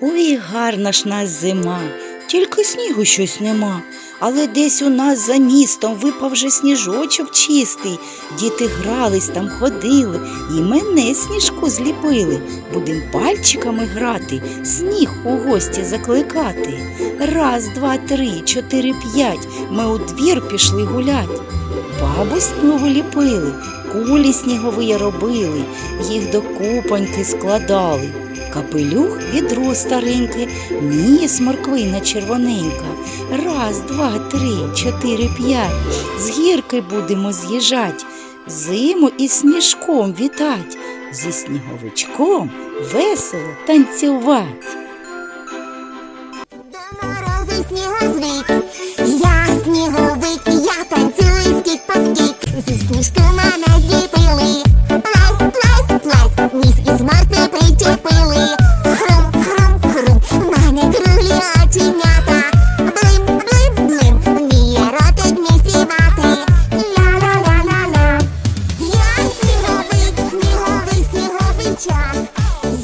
Ой, гарна ж нас зима, тільки снігу щось нема. Але десь у нас за містом випав вже сніжочок чистий. Діти грались там, ходили, і мене сніжку зліпили. Будем пальчиками грати, сніг у гості закликати. Раз, два, три, чотири, п'ять. Ми у двір пішли гулять. Бабу снігу ліпили, кулі снігові робили, їх до купоньки складали. Капелюх відро стареньке, ніс морквина червоненька. Раз, два, три, чотири, п'ять. З гірки будемо з'їжджать, зиму і сніжком вітать, зі сніговичком весело танцювать. Я сніговик, сніговик, сніговичак.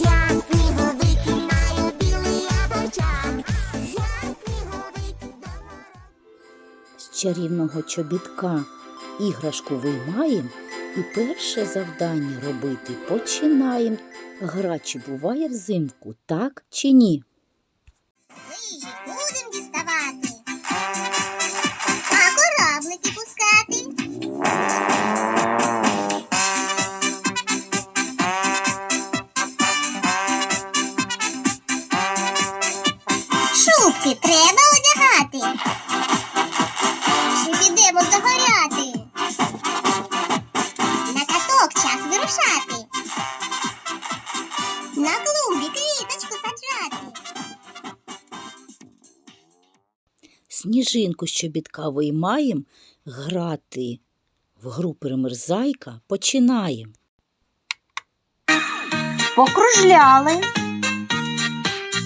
Я сніговик, маю білий обочак. Я сніговик, З чарівного чобітка іграшку виймаєм і перше завдання робити починаєм. Гра чи буває взимку, так чи ні? Лижі будем діставати, а кораблики пускати. Шубки треба одягати. Чи підемо загоряти? На каток час вирушати. На Сніжинку з чобітка виймаєм, грати в гру перемерзайка починаєм. покружляли,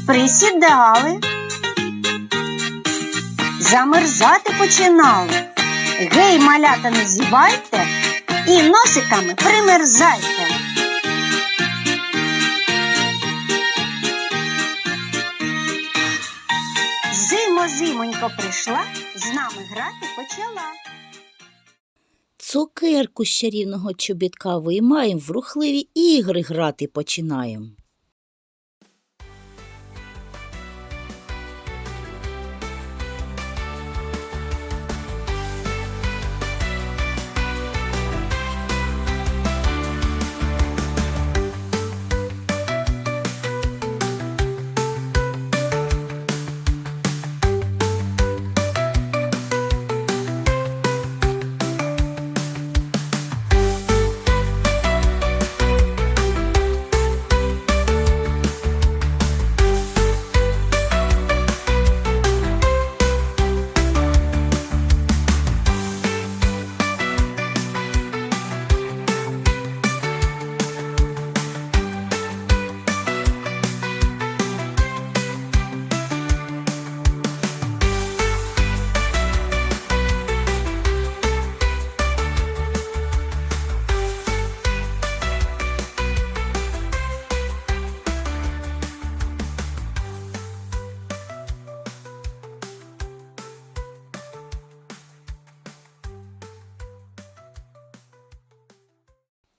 присідали, замерзати починали. Гей, малята, не зівайте і носиками примерзайте. Зимонько прийшла, з нами грати почала. Цукерку з чарівного чобітка виймаєм, в рухливі ігри грати починаєм.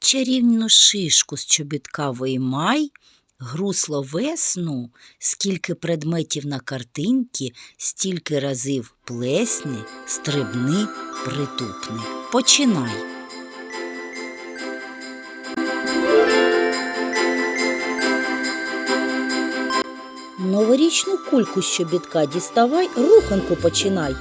Чарівну шишку з чобітка виймай, грусло весну, скільки предметів на картинці, стільки разів плесни, стрибни, притупни. Починай. Новорічну кульку з чобітка діставай, руханку починай.